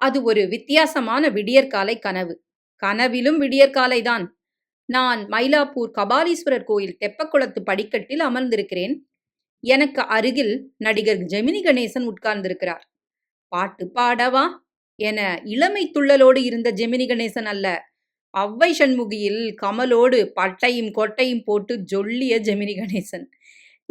அது ஒரு வித்தியாசமான விடியற்காலை கனவு. கனவிலும் விடியற்காலைதான். நான் மயிலாப்பூர் கபாலீஸ்வரர் கோயில் தெப்பக்குளத்து படிக்கட்டில் அமர்ந்திருக்கிறேன். எனக்கு அருகில் நடிகர் ஜெமினி கணேசன் உட்கார்ந்திருக்கிறார். பாட்டு பாடவா? என இளமை துள்ளலோடு இருந்த ஜெமினி கணேசன் அல்ல. அவ்வை சண்முகியில் கமலோடு பட்டையும் கொட்டையும் போட்டு ஜொல்லிய ஜெமினி கணேசன்.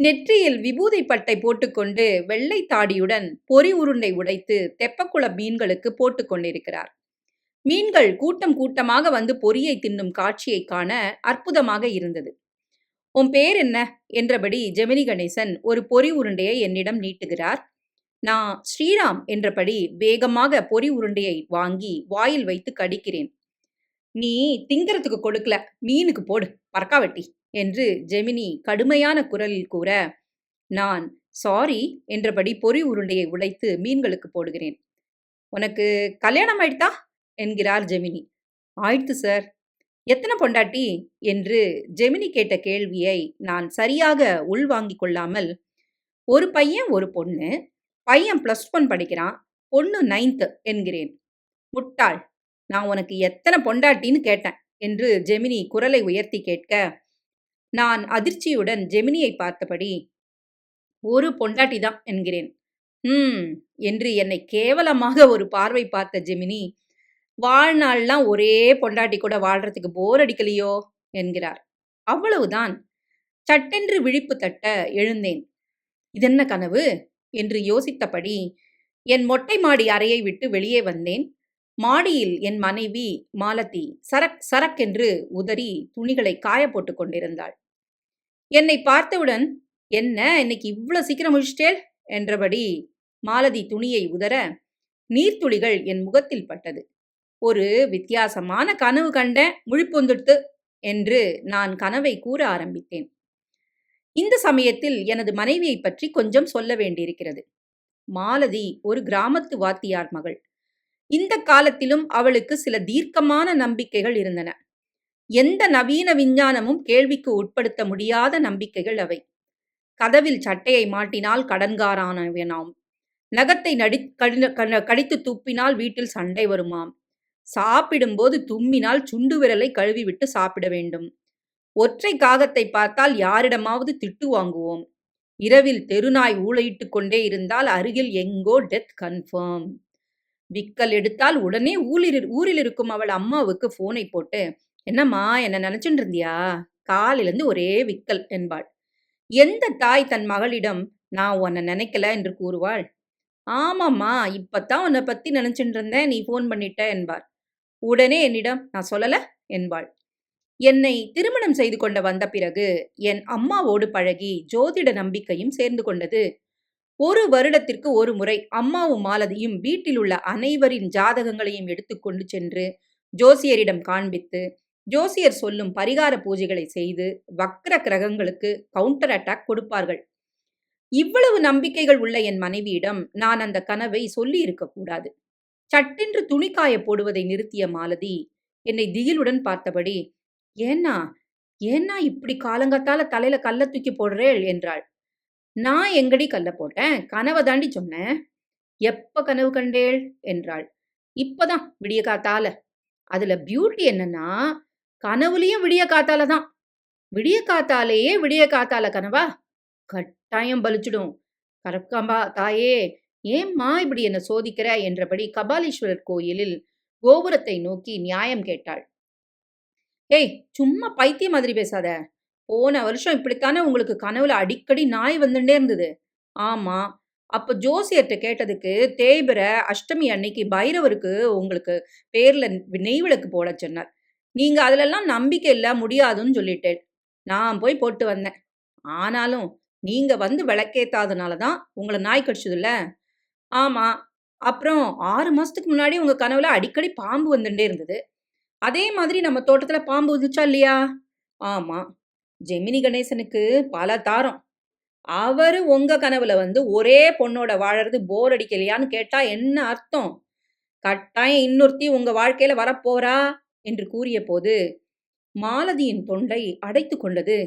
நெற்றியில் விபூதி பட்டை போட்டுக்கொண்டு வெள்ளை தாடியுடன் பொறி உருண்டை உடைத்து தெப்பக்குள மீன்களுக்கு போட்டுக்கொண்டிருக்கிறார் மீன்கள் கூட்டம் கூட்டமாக வந்து பொரியை தின்னும் காட்சியை காண அற்புதமாக இருந்தது. உன் பேர் என்ன என்றபடி ஜெமினி கணேசன் ஒரு பொறி உருண்டையை என்னிடம் நீட்டுகிறார். நான் ஸ்ரீராம் என்றபடி வேகமாக பொறி உருண்டையை வாங்கி வாயில் வைத்து கடிக்கிறேன். நீ திங்கிறதுக்கு கொடுக்கல. மீனுக்கு போடு. பறக்காவட்டி என்று ஜெமினி கடுமையான குரலில் கூற நான் சாரி என்றபடி பொறி உருண்டையை உடைத்து மீன்களுக்கு போடுகிறேன். உனக்கு கல்யாணம் ஆயிட்டா என்கிறார் ஜெமினி. ஆயிடுத்து சார். எத்தனை பொண்டாட்டி? என்று ஜெமினி கேட்ட கேள்வியை நான் சரியாக உள்வாங்கிக் கொள்ளாமல் ஒரு பையன் ஒரு பொண்ணு. பையன் ப்ளஸ் ஒன் படிக்கிறான் பொண்ணு நைன்த்து என்கிறேன். முட்டாள். நான் உனக்கு எத்தனை பொண்டாட்டின்னு கேட்டேன் என்று ஜெமினி குரலை உயர்த்தி கேட்க நான் அதிர்ச்சியுடன் ஜெமினியை பார்த்தபடி ஒரு பொண்டாட்டி தான் என்கிறேன். ம் என்று என்னை கேவலமாக ஒரு பார்வை பார்த்த ஜெமினி வாழ்நாள்லாம் ஒரே பொண்டாட்டி கூட வாழ்றதுக்கு போர் அடிக்கலையோ? என்கிறார். அவ்வளவுதான். சட்டென்று விழிப்பு தட்ட எழுந்தேன். இதென்ன கனவு? என்று யோசித்தபடி என் மொட்டை மாடி அறையை விட்டு வெளியே வந்தேன். மாடியில் என் மனைவி மாலதி சரக் சரக் என்று உதறி துணிகளை காய போட்டு கொண்டிருந்தாள். என்னை பார்த்தவுடன் என்ன இன்னைக்கு இவ்வளோ சீக்கிரம் முடிச்சிட்டேல் என்றபடி மாலதி துணியை உதற நீர்த்துளிகள் என் முகத்தில் பட்டது. ஒரு வித்தியாசமான கனவு கண்ட முழிப்பொந்துட்டு என்று நான் கனவை கூற ஆரம்பித்தேன். இந்த சமயத்தில் எனது மனைவியை பற்றி கொஞ்சம் சொல்ல வேண்டியிருக்கிறது. மாலதி ஒரு கிராமத்து வாத்தியார் மகள். இந்த காலத்திலும் அவளுக்கு சில தீர்க்கமான நம்பிக்கைகள் இருந்தன. எந்த நவீன விஞ்ஞானமும் கேள்விக்கு உட்படுத்த முடியாத நம்பிக்கைகள் அவை. கதவில் சட்டையை மாட்டினால் கடன்காரானவனாம். நகத்தை நடி கடித்து துப்பினால் வீட்டில் சண்டை வருமாம். சாப்பிடும்போது தும்மினால் சுண்டு விரலை கழுவிவிட்டு சாப்பிட வேண்டும். ஒற்றை காகத்தை பார்த்தால் யாரிடமாவது திட்டு வாங்குவோம். இரவில் தெருநாய் ஊழையிட்டு கொண்டே இருந்தால் அருகில் எங்கோ டெத் கன்ஃபார்ம். விக்கல் எடுத்தால் உடனே ஊரில் ஊரில் இருக்கும் அவள் அம்மாவுக்கு போனை போட்டு என்னம்மா என்ன நினைச்சுட்டு இருந்தியா காலிலிருந்து ஒரே விக்கல் என்பாள். எந்த தாய் தன் மகளிடம் நான் உன்னை நினைக்கல என்று கூறுவாள்? ஆமாம்மா இப்பத்தான் உன்னை பத்தி நினைச்சுட்டு இருந்தேன் நீ போன் பண்ணிட்ட என்பார். உடனே என்னிடம் நான் சொல்லல என்பாள். என்னை திருமணம் செய்து கொண்ட வந்த பிறகு என் அம்மாவோடு பழகி ஜோதிட நம்பிக்கையும் சேர்ந்து கொண்டது. ஒரு வருடத்திற்கு ஒரு முறை அம்மாவும் மாலதியும் வீட்டில் உள்ள அனைவரின் ஜாதகங்களையும் எடுத்துக்கொண்டு சென்று ஜோசியரிடம் காண்பித்து ஜோசியர் சொல்லும் பரிகார பூஜைகளை செய்து வக்ர கிரகங்களுக்கு கவுண்டர் அட்டாக் கொடுப்பார்கள். இவ்வளவு நம்பிக்கைகள் உள்ள என் மனைவியிடம் நான் அந்த கனவை சொல்லி இருக்கக்கூடாது சட்டென்று துணிக்காய போடுவதை நிறுத்திய மாலதி என்னை திகிலுடன் பார்த்தபடி ஏன்னா ஏன்னா இப்படி காலங்கத்தால தலையில கல்ல தூக்கி போடுறேள் என்றாள். நான் எங்கடி கல்ல போட்டேன்? கனவை தாண்டி சொன்னேன் எப்ப கனவு கண்டேள்? என்றாள். இப்பதான் விடிய காத்தால அதுல பியூட்டி என்னன்னா கனவுலையும் விடிய காத்தால தான் விடிய காத்தாலேயே விடிய காத்தால கனவா? கட்டாயம் பலிச்சிடும். கரப்காம்பா தாயே ஏம்மா இப்படி என்ன சோதிக்கிற? என்றபடி கபாலீஸ்வரர் கோயிலில் கோபுரத்தை நோக்கி நியாயம் கேட்டாள். ஏய் சும்மா பைத்திய மாதிரி பேசாத. போன வருஷம் இப்படித்தானே உங்களுக்கு கனவுல அடிக்கடி நாய் வந்துட்டே இருந்தது. ஆமா அப்ப ஜோசியர்கிட்ட கேட்டதுக்கு தேய்பிர அஷ்டமி அன்னைக்கு பைரவருக்கு உங்களுக்கு பேர்ல நெய் விளக்கு போட சொன்னார். நீங்க அதுலெல்லாம் நம்பிக்கை இல்ல முடியாதுன்னு சொல்லிட்டேன். நான் போய் போட்டு வந்தேன். ஆனாலும் நீங்க வந்து விளக்கேத்தாதனால தான் உங்களை நாய் கடிச்சதுல்ல? ஆமா. அப்புறம் ஆறு மாசத்துக்கு முன்னாடி உங்க கனவுல அடிக்கடி பாம்பு வந்துட்டே இருந்தது. அதே மாதிரி நம்ம தோட்டத்துல பாம்பு வந்துச்சா இல்லையா? ஆமா. ஜெமினி கணேசனுக்கு பல தாரம். அவரு உங்க கனவுல வந்து ஒரே பொண்ணோட வாழறது போர் அடிக்கலையான்னு கேட்டா என்ன அர்த்தம்? கட்டாயம் இன்னொருத்தி உங்க வாழ்க்கையில வரப்போறா? என்று கூறியபோது மாலதியின் தொண்டை அடைத்து கொண்டது.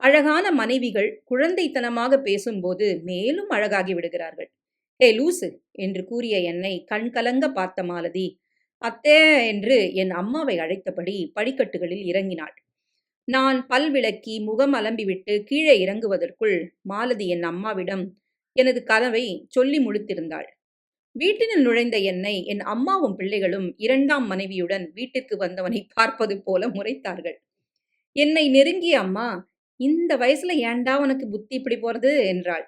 அழகான மனைவிகள் குழந்தைத்தனமாக பேசும்போது மேலும் அழகாகி விடுகிறார்கள். ஏ லூசு என்று கூறிய என்னை கண்கலங்க பார்த்த மாலதி அத்தே என்று என் அம்மாவை அழைத்தபடி படிக்கட்டுகளில் இறங்கினாள். நான் பல் விளக்கி முகம் அலம்பிவிட்டு கீழே இறங்குவதற்குள் மாலதி என் அம்மாவிடம் எனது கதவை சொல்லி முடித்திருந்தாள் வீட்டினில் நுழைந்த என்னை என் அம்மாவும் பிள்ளைகளும் இரண்டாம் மனைவியுடன் வீட்டிற்கு வந்தவனை பார்ப்பது போல முறைத்தார்கள். என்னை நெருங்கிய அம்மா இந்த வயசுல ஏன்டா உனக்கு புத்தி இப்படி போறது? என்றாள்.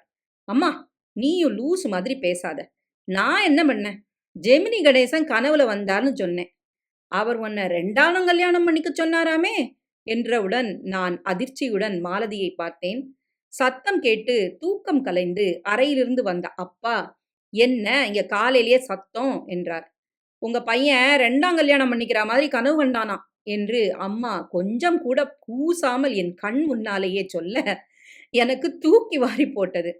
அம்மா நீயும் லூசு மாதிரி பேசாத. நான் என்ன பண்ணேன்? ஜெமினி கணேசன் கனவுல வந்தார்னு சொன்னேன். அவர் உன்னை ரெண்டாலும் கல்யாணம் பண்ணிக்க சொன்னாராமே? என்றவுடன் நான் அதிர்ச்சியுடன் மாலதியை பார்த்தேன். சத்தம் கேட்டு தூக்கம் கலைந்து அறையிலிருந்து வந்த அப்பா என்ன? இங்க காலையிலேயே சத்தம் என்றார். உங்க பையன் ரெண்டாம் கல்யாணம் பண்ணிக்கிற மாதிரி கனவு கண்டானா என்று அம்மா கொஞ்சம் கூட கூசாமல் என் கண் முன்னாலேயே சொல்ல எனக்கு தூக்கி வாரி போட்டது.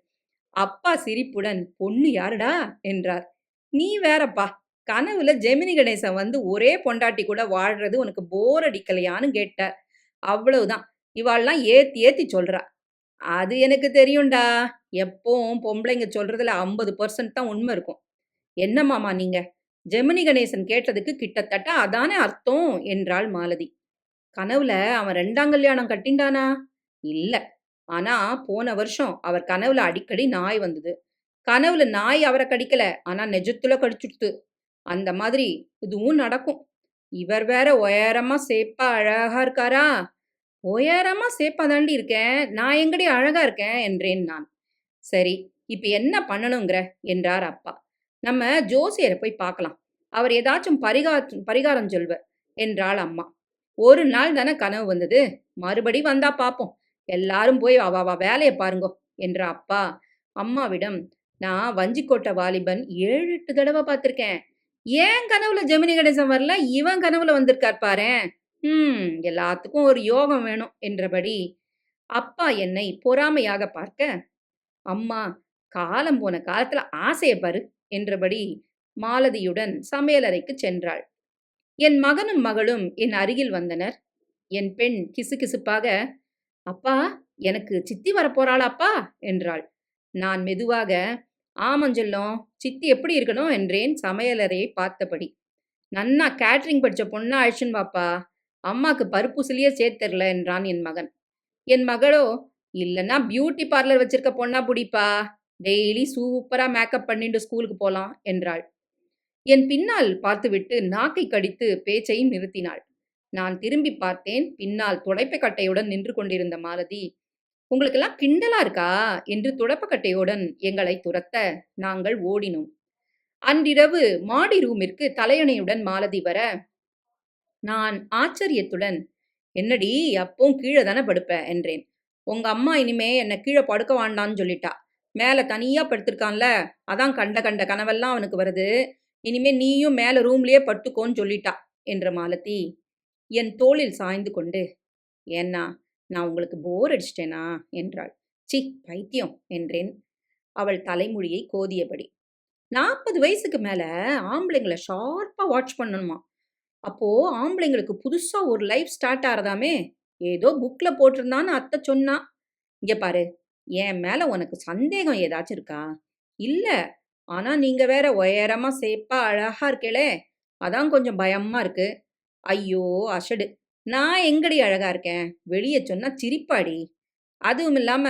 அப்பா சிரிப்புடன் பொண்ணு யாருடா? என்றார். நீ வேறப்பா. கனவுல ஜெமினி கணேசன் வந்து ஒரே பொண்டாட்டி கூட வாழ்றது உனக்கு போர் அடிக்கலையான்னு கேட்டார். அவ்வளவுதான். இவாள்லாம் ஏத்தி ஏத்தி சொல்றா. அது எனக்கு தெரியும்டா. எப்பவும் பொம்பளைங்க சொல்றதுல ஐம்பது பர்சன்ட் தான் உண்மை இருக்கும். என்ன மாமா நீங்க? ஜெமினி கணேசன் கேட்டதுக்கு கிட்டத்தட்ட அதானே அர்த்தம்? என்றாள் மாலதி. கனவுல அவன் ரெண்டாம் கல்யாணம் கட்டிண்டானா? இல்ல. ஆனா போன வருஷம் அவர் கனவுல அடிக்கடி நாய் வந்தது. கனவுல நாய் அவரை கடிக்கல. ஆனா நெஜத்துல கடிச்சுடுத்து. அந்த மாதிரி இதுவும் நடக்கும். இவர் வேற உயரமா சேப்பா அழகா இருக்காரா? ஓயாரமா சேப்பா தாண்டி இருக்கேன். நான் எங்கடி அழகா இருக்கேன்? என்றேன் நான். சரி இப்ப என்ன பண்ணணுங்கிற? என்றார் அப்பா. நம்ம ஜோசியரை போய் பார்க்கலாம். அவர் ஏதாச்சும் பரிகா பரிகாரம் சொல்வர் என்றாள் அம்மா. ஒரு நாள் தானே கனவு வந்தது. மறுபடி வந்தா பார்ப்போம் எல்லாரும் போய் வா வா வேலையை பாருங்கோ என்ற அப்பா. அம்மாவிடம் நான் வஞ்சிக்கோட்டை வாலிபன் ஏழு எட்டு தடவை பார்த்துருக்கேன் ஏன் கனவுல ஜெமினி கணேசன் வரல? இவன் கனவுல வந்திருக்கார் பாரு ம் எல்லாத்துக்கும் ஒரு யோகம் வேணும் என்றபடி அப்பா என்னை பொறாமையாக பார்க்க அம்மா காலம் போன காலத்துல ஆசையை பாரு என்றபடி மாலதியுடன் சமையலறைக்கு சென்றாள். என் மகனும் மகளும் என் அருகில் வந்தனர். என் பெண் கிசுகிசுப்பாக அப்பா எனக்கு சித்தி வரப்போறாளாப்பா என்றாள். நான் மெதுவாக ஆமஞ்சொல்லும் சித்தி எப்படி இருக்கணும்? என்றேன் சமையலறையை பார்த்தபடி. நன்னா கேட்ரிங் படிச்ச பொண்ணா அழிச்சுன்னு வாப்பா. அம்மாக்கு பருப்புசிலியே சேர்த்தரல என்றான் என் மகன். என் மகளோ இல்லைன்னா பியூட்டி பார்லர் வச்சிருக்க பொண்ணா பிடிப்பா? டெய்லி சூப்பரா மேக்கப் பண்ணிட்டு ஸ்கூலுக்கு போலாம் என்றாள். என் பின்னால் பார்த்துவிட்டு நாக்கை கடித்து பேச்சையும் நிறுத்தினாள். நான் திரும்பி பார்த்தேன் பின்னால் துடைப்பக்கட்டையுடன் நின்று கொண்டிருந்த மாலதி உங்களுக்கெல்லாம் கிண்டலா இருக்கா? என்று துடப்பக்கட்டையுடன் எங்களை துரத்த நாங்கள் ஓடினோம். அன்றிரவு மாடி ரூமிற்கு தலையணையுடன் மாலதி வர நான் ஆச்சரியத்துடன் என்னடி அப்பவும் கீழே தானே படுப்ப? என்றேன். உங்க அம்மா இனிமே என்னை கீழே படுக்க வேண்டான்னு சொல்லிட்டா. மேலே தனியா படுத்திருக்கான்ல அதான் கண்ட கண்ட கனவெல்லாம் அவனுக்கு வருது. இனிமே நீயும் மேலே ரூம்லயே படுத்துக்கோன்னு சொல்லிட்டா என்ற மாலதி என் தோளில் சாய்ந்து கொண்டு ஏன்னா நான் உங்களுக்கு போர் அடிச்சிட்டேனா? என்றாள். சி பைத்தியம் என்றேன். அவள் தலைமொழியை கோதியபடி நாற்பது வயசுக்கு மேலே ஆம்பளைங்களை ஷார்ப்பாக வாட்ச் பண்ணணுமா? அப்போ ஆம்பளைங்களுக்கு புதுசா ஒரு லைஃப் ஸ்டார்ட் ஆறதாமே. ஏதோ புக்ல போட்டிருந்தான்னு அத்தை சொன்னா. இங்க பாரு என் மேல உனக்கு சந்தேகம் ஏதாச்சும் இருக்கா? இல்ல ஆனா நீங்க வேற உயரமா சேப்பா அழகா இருக்கேளே. அதான் கொஞ்சம் பயமா இருக்கு. ஐயோ அஷடு நான் எங்கடி அழகா இருக்கேன்? வெளியே சொன்னா சிரிப்பாடி. அதுவும் இல்லாம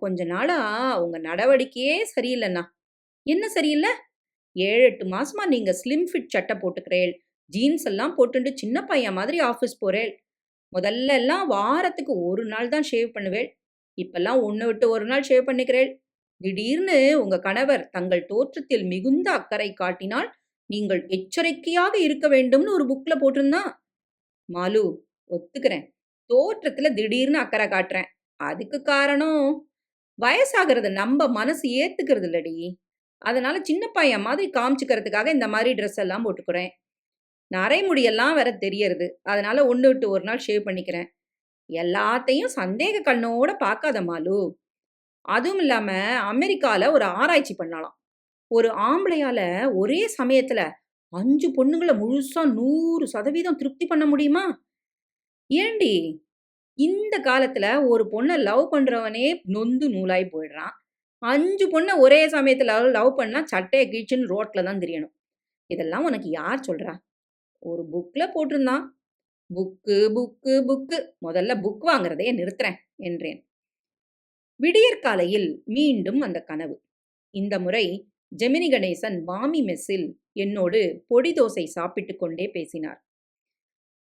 கொஞ்ச நாளா உங்க நடவடிக்கையே சரியில்லைண்ணா. என்ன சரியில்லை? ஏழு எட்டு மாசமா நீங்க ஸ்லிம் ஃபிட் சட்டை போட்டுக்கிறேள். ஜீன்ஸ் எல்லாம் போட்டுண்டு சின்ன பையன் மாதிரி ஆஃபீஸ் போறேள். முதல்ல எல்லாம் வாரத்துக்கு ஒரு நாள் தான் ஷேவ் பண்ணுவேள். இப்பெல்லாம் ஒன்று விட்டு ஒரு நாள் ஷேவ் பண்ணிக்கிறேள். திடீர்னு உங்க கணவர் தங்கள் தோற்றத்தில் மிகுந்த அக்கறை காட்டினால் நீங்கள் எச்சரிக்கையாக இருக்க வேண்டும்னு ஒரு புக்ல போட்டிருந்தான் மாலு ஒத்துக்கிறேன். தோற்றத்துல திடீர்னு அக்கறை காட்டுறேன். அதுக்கு காரணம் வயசாகிறது நம்ம மனசு ஏத்துக்கிறது இல்லடி அதனால சின்ன பையன் மாதிரி காமிச்சுக்கிறதுக்காக இந்த மாதிரி ட்ரெஸ் எல்லாம் போட்டுக்கிறேன். நரைமுடியெல்லாம் வேற தெரியறது. அதனால ஒன்று விட்டு ஒரு நாள் ஷேவ் பண்ணிக்கிறேன். எல்லாத்தையும் சந்தேக கண்ணோட பார்க்காத மாலு. அதுவும் இல்லாம அமெரிக்கால ஒரு ஆராய்ச்சி பண்ணலாம். ஒரு ஆம்பளையால ஒரே சமயத்துல அஞ்சு பொண்ணுங்களை முழுசா நூறு சதவீதம் திருப்தி பண்ண முடியுமா? ஏண்டி? இந்த காலத்துல ஒரு பொண்ணை லவ் பண்றவனே நொந்து நூலாய் போயிடுறான். அஞ்சு பொண்ணை ஒரே சமயத்துல லவ் பண்ணா சட்டையை கீழ்ச்சின்னு ரோட்ல தான் தெரியணும். இதெல்லாம் உனக்கு யார் சொல்றா? ஒரு புக்ல போட்டிருந்தான். Book, book, book. முதல்ல புக் வாங்குறதையே நிறுத்துறேன் என்றேன். விடியற்காலையில் மீண்டும் அந்த கனவு. இந்த முறை ஜெமினி கணேசன் மாமி மெஸ்ஸில் என்னோடு பொடி தோசை சாப்பிட்டுக் கொண்டே பேசினார்.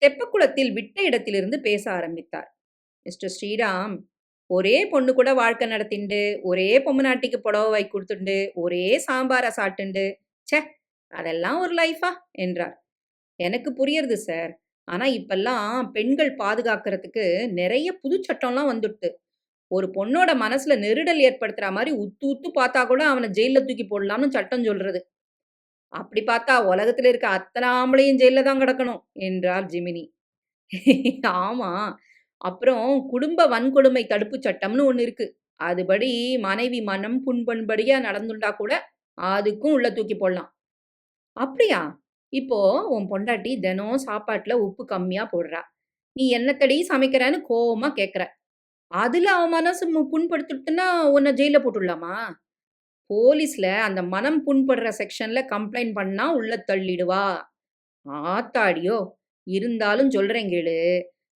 தெப்பக்குளத்தில் விட்ட இடத்திலிருந்து பேச ஆரம்பித்தார். மிஸ்டர் ஸ்ரீராம், ஒரே பொண்ணு கூட வாழ்க்கை நடத்திண்டு, ஒரே பொம்மனாட்டிக்கு புடவ வாங்கி கொடுத்துண்டு ஒரே சாம்பாரை சாட்டுண்டு ச்சே அதெல்லாம் ஒரு லைஃபா? என்றார். எனக்கு புரியுறது சார். ஆனால் இப்பெல்லாம் பெண்கள் பாதுகாக்கிறதுக்கு நிறைய புது சட்டம்லாம் வந்துடுத்து. ஒரு பொண்ணோட மனசுல நெருடல் ஏற்படுத்துற மாதிரி உத்து உத்து பார்த்தா கூட அவனை ஜெயிலில் தூக்கி போடலாம்னு சட்டம் சொல்றது. அப்படி பார்த்தா உலகத்துல இருக்க அத்தனை ஆம்பளையும் ஜெயில்ல தான் கிடக்கணும் என்றார் ஜிமினி ஆமா. அப்புறம் குடும்ப வன்கொடுமை தடுப்புச் சட்டம்னு ஒன்று இருக்கு. அதுபடி மனைவி மனம் புண்பண்படியாக நடந்துண்டா கூட அதுக்கும் உள்ள தூக்கி போடலாம். அப்படியா? இப்போது உன் பொண்டாட்டி தினம் சாப்பாட்டில் உப்பு கம்மியாக போடுறா. நீ என்னத்தடி சமைக்கிறேன்னு கோவமாக கேட்குற அதில் அவன் மனசு மு உன்னை ஜெயிலில் போட்டுடலாமா? போலீஸில் அந்த மனம் புண்படுற செக்ஷனில் கம்ப்ளைண்ட் பண்ணால் உள்ள தள்ளிடுவா. ஆத்தாடியோ! இருந்தாலும் சொல்றேன் கேளு.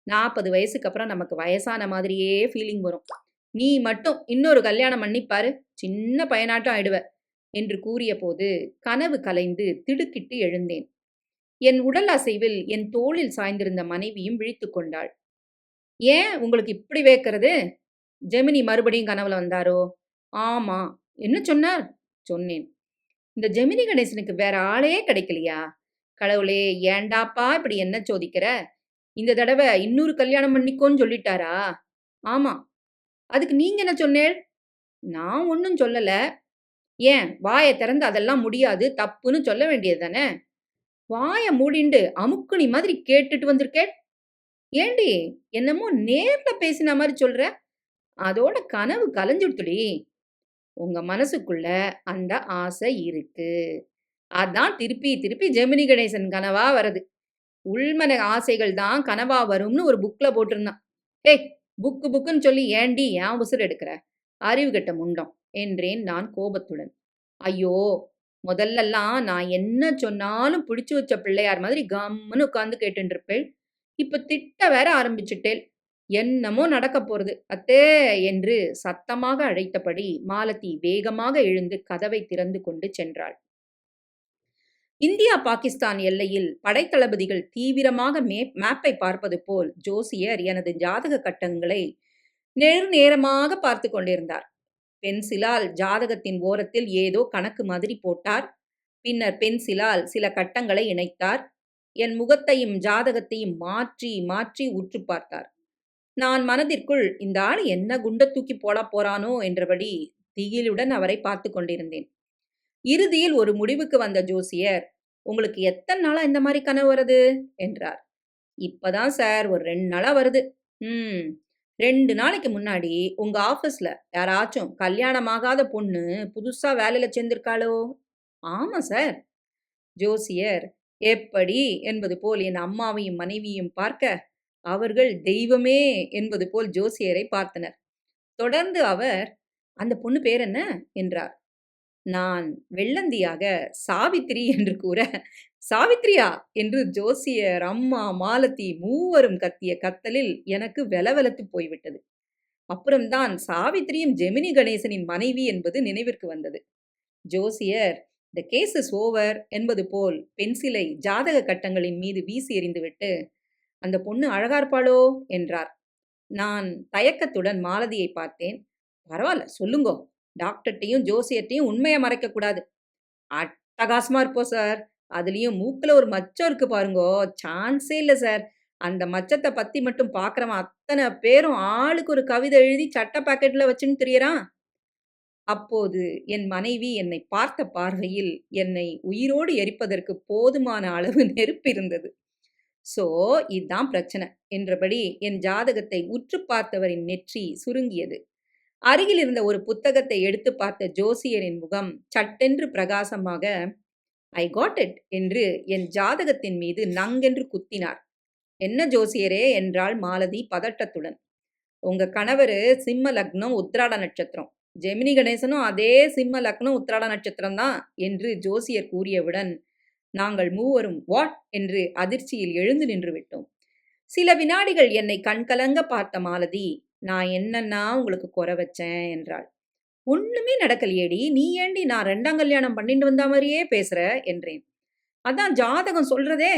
40 வயசுக்கு அப்புறம் நமக்கு வயசான மாதிரியே ஃபீலிங் வரும். நீ மட்டும் இன்னொரு கல்யாணம் பண்ணிப் பாரு. சின்ன பையனாட்டம் ஆயிடுவ. என்று கூறியபோது கனவு கலைந்து திடுக்கிட்டு எழுந்தேன். என் உடல் அசைவில் என் தோளில் சாய்ந்திருந்த மனைவியும் விழித்து கொண்டாள். ஏன் உங்களுக்கு இப்படி வேக்கிறது ஜெமினி மறுபடியும் கனவுல வந்தாரோ? ஆமா. என்ன சொன்னார்? சொன்னேன். இந்த ஜெமினி கணேசனுக்கு வேற ஆளே கிடைக்கலையா? கடவுளே ஏன்டாப்பா இப்படி என்ன சோதிக்கிற? இந்த தடவை இன்னொரு கல்யாணம் பண்ணிக்கோன்னு சொல்லிட்டாரா? ஆமா. அதுக்கு நீங்க என்ன சொன்னேள்? நான் ஒன்றும் சொல்லலை ஏன் வாயை திறந்து அதெல்லாம் முடியாது, தப்புன்னு சொல்ல வேண்டியது தானே? வாயை மூடிண்டு அமுக்குனி மாதிரி கேட்டுட்டு வந்திருக்கே ஏண்டி என்னமோ நேர்ல பேசின மாதிரி சொல்ற? அதோட கனவு கலைஞ்சுடுத்துடி. உங்க மனசுக்குள்ள அந்த ஆசை இருக்கு. அதான் திருப்பி திருப்பி ஜெமினி கணேசன் கனவா வருது. உள்மன ஆசைகள் தான் கனவா வரும்னு ஒரு புக்ல போட்டிருந்தான். ஏய் புக்கு புக்குன்னு சொல்லி ஏண்டி ஏன் உசுர எடுக்கிற? அறிவு கட்ட முண்டம் என்றேன் நான் கோபத்துடன். ஐயோ! முதல்லலாம் நான் என்ன சொன்னாலும் பிடிச்சு வச்ச பிள்ளையார் மாதிரி கம்முன்னு உட்காந்து கேட்டுண்டு இருப்பேள். இப்ப திட்ட வேற ஆரம்பிச்சுட்டேள். என்னமோ நடக்கப் போறது. அத்தே என்று சத்தமாக அழைத்தபடி மாலதி வேகமாக எழுந்து கதவை திறந்து கொண்டு சென்றாள். இந்தியா பாகிஸ்தான் எல்லையில் படைத்தளபதிகள் தீவிரமாக மே மேப்பை பார்ப்பது போல் ஜோசியர் எனது ஜாதக கட்டங்களை நெடுநேரமாக பார்த்து கொண்டிருந்தார். பென்சிலால் ஜாதகத்தின் ஓரத்தில் ஏதோ கணக்கு மாதிரி போட்டார். பின்னர் பென்சிலால் சில கட்டங்களை இணைத்தார். என் முகத்தையும் ஜாதகத்தையும் மாற்றி மாற்றி உற்று பார்த்தார். நான் மனதிற்குள் இந்த ஆள் என்ன குண்ட தூக்கி போடா போறானோ என்றபடி திகிலுடன் அவரை பார்த்து கொண்டிருந்தேன். இறுதியில் ஒரு முடிவுக்கு வந்த ஜோசியர், உங்களுக்கு எத்தனை நாளா இந்த மாதிரி கனவு வருது? என்றார். இப்பதான் சார் ஒரு ரெண்டு நாளா வருது. ம். ரெண்டு நாளைக்கு முன்னாடி உங்க ஆஃபீஸ்ல யாராச்சும் கல்யாணமாகாத பொண்ணு புதுசா வேலையில சேர்ந்திருக்காளோ? ஆமா சார். ஜோசியர் எப்படி என்பது போல் என் அம்மாவையும் மனைவியும் பார்க்க, அவர்கள் தெய்வமே என்பது போல் ஜோசியரை பார்த்தனர். தொடர்ந்து அவர், அந்த பொண்ணு பேர் என்ன? என்றார். நான் வெள்ளந்தியாக சாவித்திரி என்று கூற, சாவித்திரியா? என்று ஜோசியர், அம்மா, மாலதி மூவரும் கத்திய கத்தலில் எனக்கு வெலவெலத்து போய்விட்டது. அப்புறம்தான் சாவித்திரியும் ஜெமினி கணேசனின் மனைவி என்பது நினைவிற்கு வந்தது. ஜோசியர், த கேஸ் இஸ் ஓவர் என்பது போல் பென்சிலை ஜாதக கட்டங்களின் மீது வீசி எறிந்துவிட்டு, அந்த பொண்ணு அழகா இருப்பாளோ? என்றார். நான் தயக்கத்துடன் மாலதியை பார்த்தேன். பரவாயில்ல சொல்லுங்கோ. டாக்டர்கிட்டையும் ஜோசியர்ட்டயும் உண்மையை மறைக்கக்கூடாது அட்டகாசமாக இருப்போம் சார். அதுலேயும் மூக்கில் ஒரு மச்சம் இருக்குது பாருங்கோ, சான்ஸே இல்லை சார். அந்த மச்சத்தை பற்றி மட்டும் பார்க்குறவன் அத்தனை பேரும் ஆளுக்கு ஒரு கவிதை எழுதி சட்ட பாக்கெட்டில் வச்சுன்னு தெரியறான் அப்போது என் மனைவி என்னை பார்த்த பார்வையில் என்னை உயிரோடு எரிப்பதற்கு போதுமான அளவு நெருப்பு இருந்தது. சோ இதுதான் பிரச்சனை என்றபடி என் ஜாதகத்தை உற்று பார்த்தவரின் நெற்றி சுருங்கியது. அருகில் இருந்த ஒரு புத்தகத்தை எடுத்துப் பார்த்த ஜோசியரின் முகம் சட்டென்று பிரகாசமாக, ஐ காட் இட் என்று என் ஜாதகத்தின் மீது நங்கென்று குத்தினார். என்ன ஜோசியரே என்றாள் மாலதி பதட்டத்துடன். உங்க கணவர் சிம்ம லக்னம் உத்ராட நட்சத்திரம். ஜெமினி கணேசனும் அதே சிம்ம லக்னம் உத்ராட நட்சத்திரம் தான் என்று ஜோசியர் கூறியவுடன் நாங்கள் மூவரும் வாட் என்று அதிர்ச்சியில் எழுந்து நின்று விட்டோம் சில வினாடிகள் என்னை கண்கலங்க பார்த்த மாலதி நான் என்னன்னா உங்களுக்கு குறை வச்சேன் என்றாள். ஒண்ணுமே நடக்கலையேடி நீ ஏண்டி நான் ரெண்டாம் கல்யாணம் பண்ணிட்டு வந்த மாதிரியே பேசுற? என்றேன். அதான் ஜாதகம் சொல்றதே.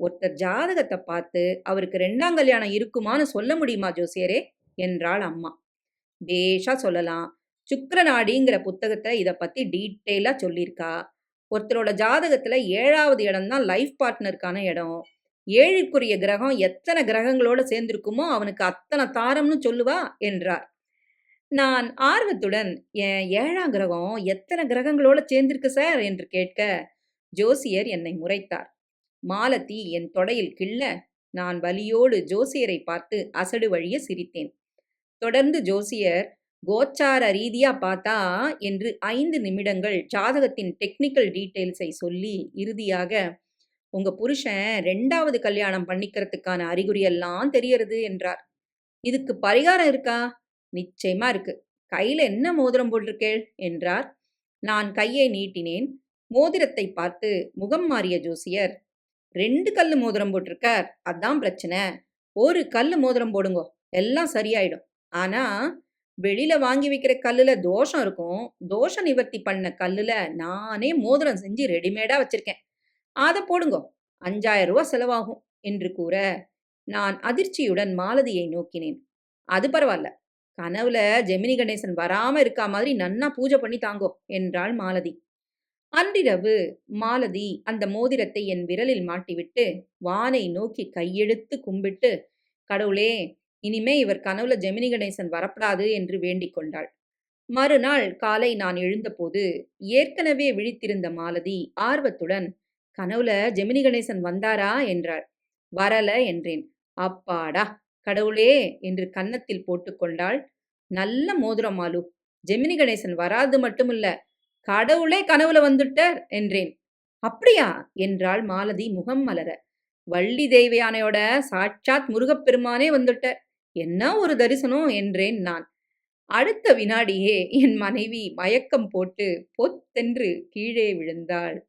ஒருத்தர் ஜாதகத்தை பார்த்து அவருக்கு ரெண்டாம் கல்யாணம் இருக்குமான்னு சொல்ல முடியுமா ஜோசியரே? என்றாள் அம்மா. பேஷா சொல்லலாம். சுக்கரநாடிங்கிற புத்தகத்துல இதை பத்தி டீட்டெயிலா சொல்லியிருக்கா. ஒருத்தரோட ஜாதகத்துல ஏழாவது இடம் தான் லைஃப் பார்ட்னருக்கான இடம். ஏழுக்குரிய கிரகம் எத்தனை கிரகங்களோட சேர்ந்திருக்குமோ அவனுக்கு அத்தனை தாரம்னு சொல்லுவா என்றார். நான் ஆர்வத்துடன் என் ஏழாம் கிரகம் எத்தனை கிரகங்களோட சேர்ந்திருக்கு சார்? என்று கேட்க ஜோசியர் என்னை முறைத்தார். மாலத்தி என் தொடையில் கிள்ள நான் வலியோடு ஜோசியரை பார்த்து அசடு வழிய சிரித்தேன். தொடர்ந்து ஜோசியர் கோச்சார ரீதியா பார்த்தா? என்று ஐந்து நிமிடங்கள் ஜாதகத்தின் டெக்னிக்கல் டீட்டெயில்ஸை சொல்லி இறுதியாக உங்க புருஷன் ரெண்டாவது கல்யாணம் பண்ணிக்கிறதுக்கான அறிகுறி எல்லாம் தெரியறது என்றார். இதுக்கு பரிகாரம் இருக்கா? நிச்சயமா இருக்கு. கையில என்ன மோதிரம் போட்டிருக்கேள் என்றார். நான் கையை நீட்டினேன். மோதிரத்தை பார்த்து முகம் மாறிய ஜோசியர் ரெண்டு கல்லு மோதிரம் போட்டிருக்கார். அதான் பிரச்சனை. ஒரு கல்லு மோதிரம் போடுங்கோ. எல்லாம் சரியாயிடும். ஆனா வெளியில வாங்கி வைக்கிற கல்லுல தோஷம் இருக்கும். தோஷ நிவர்த்தி பண்ண கல்லுல நானே மோதிரம் செஞ்சு ரெடிமேடா வச்சிருக்கேன். அதை போடுங்கோ. அஞ்சாயிரம் ரூபா செலவாகும் என்று கூற நான் அதிர்ச்சியுடன் மாலதியை நோக்கினேன். அது பரவாயில்ல கனவுல ஜெமினி கணேசன் வராம இருக்கா மாதிரி நன்னா பூஜை பண்ணி தாங்கோ என்றாள் மாலதி. அன்றிரவு மாலதி அந்த மோதிரத்தை என் விரலில் மாட்டிவிட்டு வானை நோக்கி கையெடுத்து கும்பிட்டு கடவுளே இனிமே இவர் கனவுல ஜெமினி கணேசன் வரப்படாது என்று வேண்டிக் கொண்டாள். மறுநாள் காலை நான் எழுந்தபோது ஏற்கனவே விழித்திருந்த மாலதி ஆர்வத்துடன் கனவுல ஜெமினி கணேசன் வந்தாரா என்றாள் வரல என்றேன். அப்பாடா கடவுளே என்று கன்னத்தில் போட்டுக்கொண்டாள் நல்ல மோதிரம் மாலு ஜெமினி கணேசன் வராது மட்டுமில்ல கடவுளே கனவுல வந்துட்டார் என்றேன். அப்படியா? என்றாள் மாலதி முகம் மலர. வள்ளி தேவியானையோட சாட்சாத் முருகப்பெருமானே வந்துட்டார். என்ன ஒரு தரிசனம்? என்றேன் நான். அடுத்த வினாடியே என் மனைவி மயக்கம் போட்டு பொத்தென்று கீழே விழுந்தாள்.